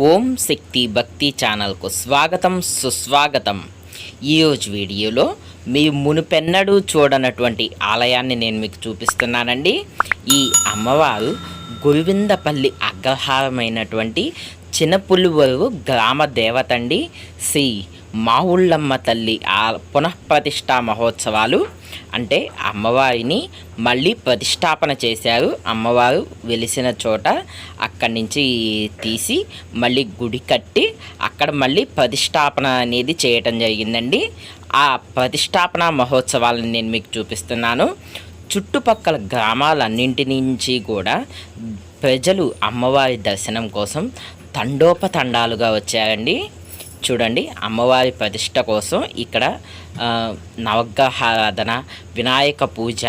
ఓం శక్తి భక్తి ఛానల్కు స్వాగతం సుస్వాగతం. ఈరోజు వీడియోలో మీ మునుపెన్నడూ చూడనటువంటి ఆలయాన్ని నేను మీకు చూపిస్తున్నానండి. ఈ అమ్మవారు గురువిందపల్లి అగ్రహారమైనటువంటి చిన్నపులివరు గ్రామ దేవతండి. శ్రీ మావుళ్ళమ్మ తల్లి ఆ పునఃప్రతిష్ఠా మహోత్సవాలు అంటే అమ్మవారిని మళ్ళీ ప్రతిష్టాపన చేశారు. అమ్మవారు వెలిసిన చోట అక్కడి నుంచి తీసి మళ్ళీ గుడి కట్టి అక్కడ మళ్ళీ ప్రతిష్టాపన అనేది చేయటం జరిగిందండి. ఆ ప్రతిష్టాపన మహోత్సవాలను నేను మీకు చూపిస్తున్నాను. చుట్టుపక్కల గ్రామాలన్నింటి నుంచి కూడా ప్రజలు అమ్మవారి దర్శనం కోసం తండోపతండాలుగా వచ్చారండి. చూడండి అమ్మవారి ప్రతిష్ట కోసం ఇక్కడ నవగ్రహారాధన వినాయక పూజ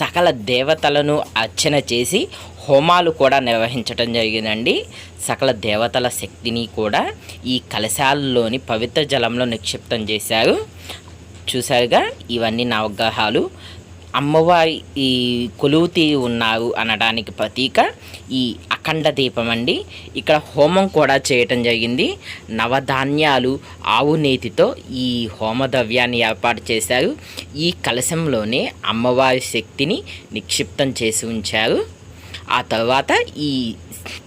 సకల దేవతలను అర్చన చేసి హోమాలు కూడా నిర్వహించటం జరిగిందండి. సకల దేవతల శక్తిని కూడా ఈ కలశాలలోని పవిత్ర జలంలో నిక్షిప్తం చేశారు. చూసారుగా ఇవన్నీ నవగ్రహాలు. అమ్మవారి ఈ కొలువుతీ ఉన్నారు అనడానికి ప్రతీక ఈ అఖండ దీపం అండి. ఇక్కడ హోమం కూడా చేయటం జరిగింది. నవధాన్యాలు ఆవు నేతితో ఈ హోమ ద్రవ్యాన్ని ఏర్పాటు చేశారు. ఈ కలశంలోనే అమ్మవారి శక్తిని నిక్షిప్తం చేసి ఉంచారు. ఆ తర్వాత ఈ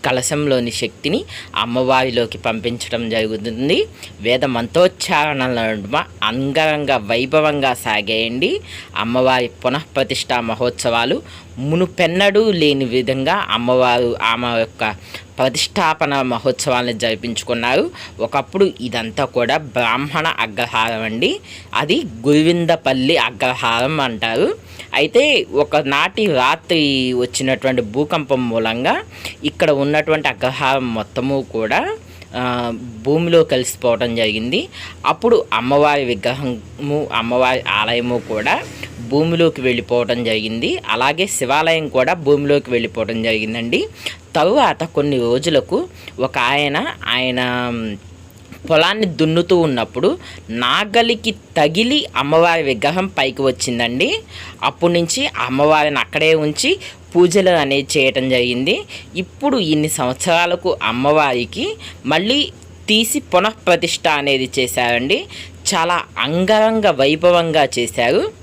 కలశంలోని శక్తిని అమ్మవారిలోకి పంపించడం జరుగుతుంది. వేద మంత్రోచ్చారణలను అంగరంగ వైభవంగా సాగేయండి. అమ్మవారి పునఃప్రతిష్ఠా మహోత్సవాలు మునుపెన్నడూ లేని విధంగా అమ్మవారు ఆమె యొక్క ప్రతిష్టాపన మహోత్సవాలను జరిపించుకున్నారు. ఒకప్పుడు ఇదంతా కూడా బ్రాహ్మణ అగ్రహారం అండి. అది గురువిందపల్లి అగ్రహారం అంటారు. అయితే ఒకనాటి రాత్రి వచ్చినటువంటి భూకంపం మూలంగా ఇక్కడ ఉన్నటువంటి అగ్రహారం మొత్తము కూడా భూమిలో కలిసిపోవడం జరిగింది. అప్పుడు అమ్మవారి విగ్రహము అమ్మవారి ఆలయము కూడా భూమిలోకి వెళ్ళిపోవడం జరిగింది. అలాగే శివాలయం కూడా భూమిలోకి వెళ్ళిపోవడం జరిగిందండి. తరువాత కొన్ని రోజులకు ఒక ఆయన ఆయన పొలాన్ని దున్నుతూ ఉన్నప్పుడు నాగలికి తగిలి అమ్మవారి విగ్రహం పైకి వచ్చిందండి. అప్పటి నుంచి అమ్మవారిని అక్కడే ఉంచి పూజలు అనేది చేయటం జరిగింది. ఇప్పుడు ఇన్ని సంవత్సరాలకు అమ్మవారికి మళ్ళీ తీసి పునఃప్రతిష్ట అనేది చేశారండి. చాలా అంగరంగ వైభవంగా చేశారు.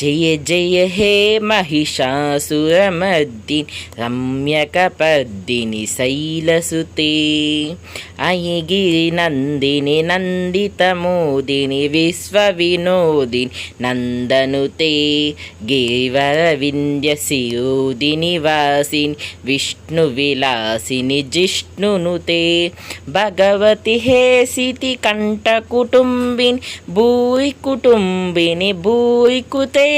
జయ జయ హే మహిషాసురమర్దిని రమ్యకపర్దిని శైలసుతే. అయగిరి నందిని నందితమోదిని విశ్వ విశ్వవినోదిని నందనుతే. గిరివర వింధ్య శిరోదిని వాసిని విష్ణు విలాసిని జిష్ణునుతే. భగవతి హే సితి కంఠ కుటుంబిని భూయి కుటుంబిని భూయి కుతే.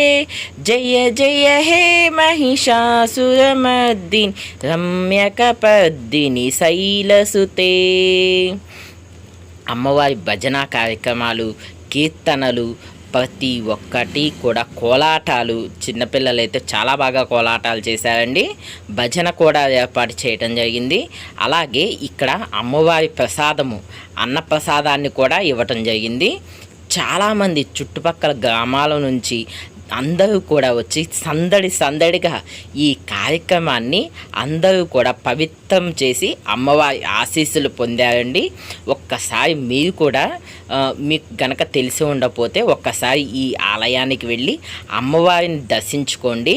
జయ జయ హే మహిషాసురమర్దిని రమ్యకపర్దిని శైలసుతే. అమ్మవారి భజన కార్యక్రమాలు కీర్తనలు ప్రతి ఒక్కటి కూడా కోలాటాలు. చిన్నపిల్లలైతే చాలా బాగా కోలాటాలు చేశారండి. భజన కూడా ఏర్పాటు చేయటం జరిగింది. అలాగే ఇక్కడ అమ్మవారి ప్రసాదము అన్న ప్రసాదాన్ని కూడా ఇవ్వటం జరిగింది. చాలామంది చుట్టుపక్కల గ్రామాల నుంచి అందరూ కూడా వచ్చి సందడి సందడిగా ఈ కార్యక్రమాన్ని అందరూ కూడా పవిత్రం చేసి అమ్మవారి ఆశీస్సులు పొందారండి. ఒక్కసారి మీరు కూడా మీకు గనక తెలిసి ఉండకపోతే ఒక్కసారి ఈ ఆలయానికి వెళ్ళి అమ్మవారిని దర్శించుకోండి.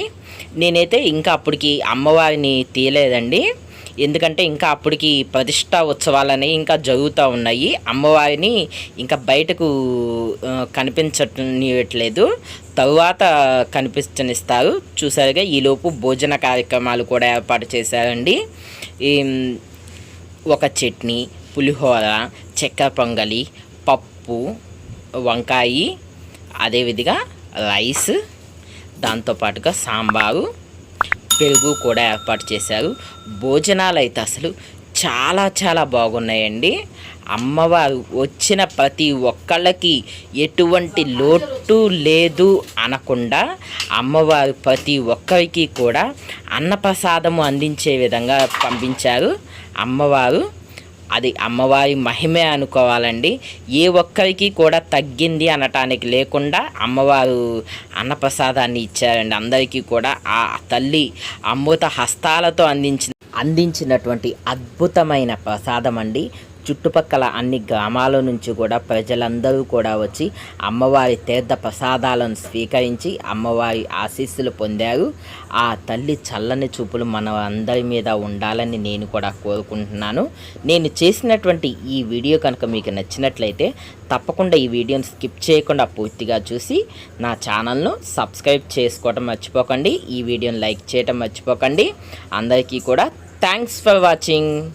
నేనైతే ఇంకా అప్పటికి అమ్మవారిని తీయలేదండి. ఎందుకంటే ఇంకా అప్పటికి ప్రతిష్టా ఉత్సవాలని ఇంకా జరుగుతూ ఉన్నాయి. అమ్మవారిని ఇంకా బయటకు ఆ, కనిపించట్లేదు తరువాత కనిపించనిస్తారు. చూసారుగా ఈలోపు భోజన కార్యక్రమాలు కూడా ఏర్పాటు చేశారండి. ఈ ఒక చట్నీ పులిహోర చక్కెర పొంగలి పప్పు వంకాయి అదేవిధంగా రైస్ దాంతోపాటుగా సాంబారు పెరుగు కూడా ఏర్పాటు చేశారు. భోజనాలు అయితే అసలు చాలా చాలా బాగున్నాయండి. అమ్మవారు వచ్చిన ప్రతి ఒక్కళ్ళకి ఎటువంటి లోటు లేదు అనకుండా అమ్మవారు ప్రతి ఒక్కరికి కూడా అన్నప్రసాదము అందించే విధంగా పంపించారు. అమ్మవారు అది అమ్మవారి మహిమే అనుకోవాలండి. ఏ ఒక్కరికి కూడా తగ్గింది అనటానికి లేకుండా అమ్మవారు అన్నప్రసాదాన్ని ఇచ్చారండి. అందరికీ కూడా ఆ తల్లి అమృత హస్తాలతో అందించిన అందించినటువంటి అద్భుతమైన ప్రసాదం అండి. చుట్టుపక్కల అన్ని గ్రామాల నుంచి కూడా ప్రజలందరూ కూడా వచ్చి అమ్మవారి తీర్థ ప్రసాదాలను స్వీకరించి అమ్మవారి ఆశీస్సులు పొందారు. ఆ తల్లి చల్లని చూపులు మన అందరి మీద ఉండాలని నేను కూడా కోరుకుంటున్నాను. నేను చేసినటువంటి ఈ వీడియో కనుక మీకు నచ్చినట్లయితే తప్పకుండా ఈ వీడియోని స్కిప్ చేయకుండా పూర్తిగా చూసి నా ఛానల్ను సబ్స్క్రైబ్ చేసుకోవటం మర్చిపోకండి. ఈ వీడియోని లైక్ చేయటం మర్చిపోకండి. అందరికీ కూడా థ్యాంక్స్ ఫర్ వాచింగ్.